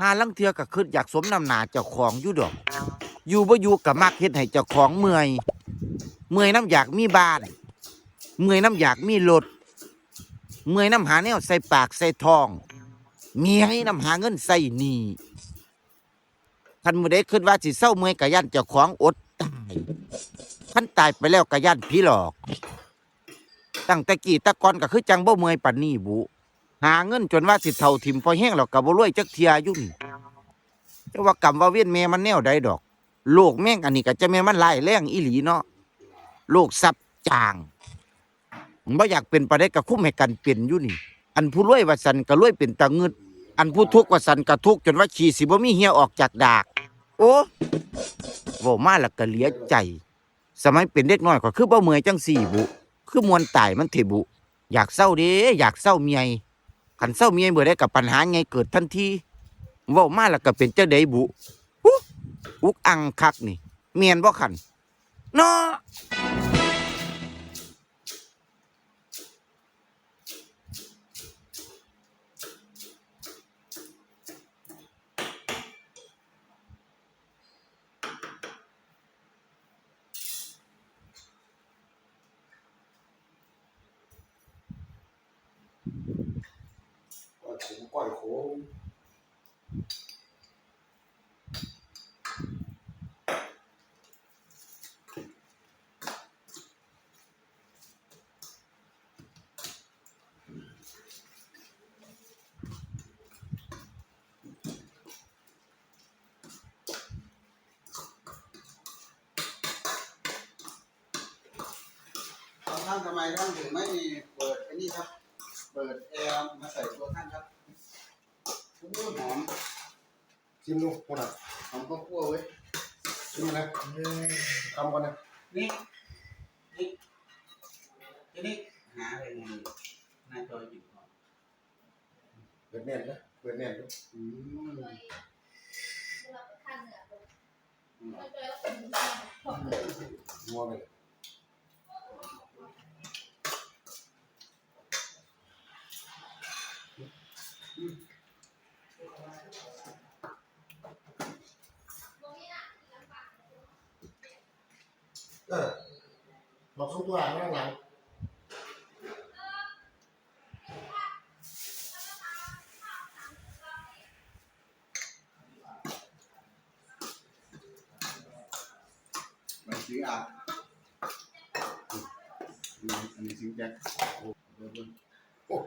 หาลังเทือก็คิดอยากสมนำหนาเจ้าของอยู่ดอก อยู่บ่อยู่ก็มักเฮ็ดให้เจ้าของเมื่อย เมื่อยน้ำอยากมีบ้าน เมื่อยน้ำอยากมีรถเมื่อยน้ำหาแนวใส่ปากใส่ทอง เมียให้น้ำหาเงินใส่หนี้คันมือใดคิดว่าสิเศร้าเมื่อยก็ย่านเจ้าของอดตายคันตายไปแล้วก็ย่านผีหลอก ตั้งแต่กี้แตะกอนก็คือจังบ่เมื่อยปานนี้บุ หาเงินจนว่าสิเท่าถิ่มพอแห้งแล้วก็บ่รวยจักเทียอยู่นี่แต่ว่ากรรมว่าเวียนแม่มันแนวใดดอก โลกแม่งอันนี้ก็จะแม่มันหลายแรงอีหลีเนาะโลกซับจางบ่อยากเป็นไปได้ก็คุ้มให้กันเป็นอยู่นี่ อันผู้รวยว่าสันก็รวยเป็นตาเงึดอันผู้ทุกข์ว่าสันก็ทุกข์จนว่าขี้สิบ่มีเหี่ยออกจากดาก โอ้เว้ามาแล้วก็เหลียใจ สมัยเป็นเด็กน้อยก็คือบ่เมื่อยจังสี่บุ คือมวนตายมันเถบุ อยากเศร้าเด้อยากเศร้าเมีย ขันเศร้าเมียเบื่อได้กับปัญหาไงเกิดทันทีว่ามาแล้วก็เป็นเจ้าใดบุอุ๊กอังคักนี่ เมียนบ่ขันเนาะ ก้อยขมก้อยโขมท่านทำไมท่านถึงไม่เปิดไอ้นี่ครับ ปิดแอร์มาใส่ตัวท่านครับหอมชิมดูคนอะหอมก็คั่วไว้ยชิมนะทำกันนะนี่นี่ทีนี้หาอะไรไงหน้าจอหยิบก่อนเปิดแน่นนะเปิดแน่นดูอืมงัวไปเลย เออบอกซุปตัวอ่างข้างหลังมันซื้ออะอืมอันนี้ซื้อแจ็คโอ้โอ้ย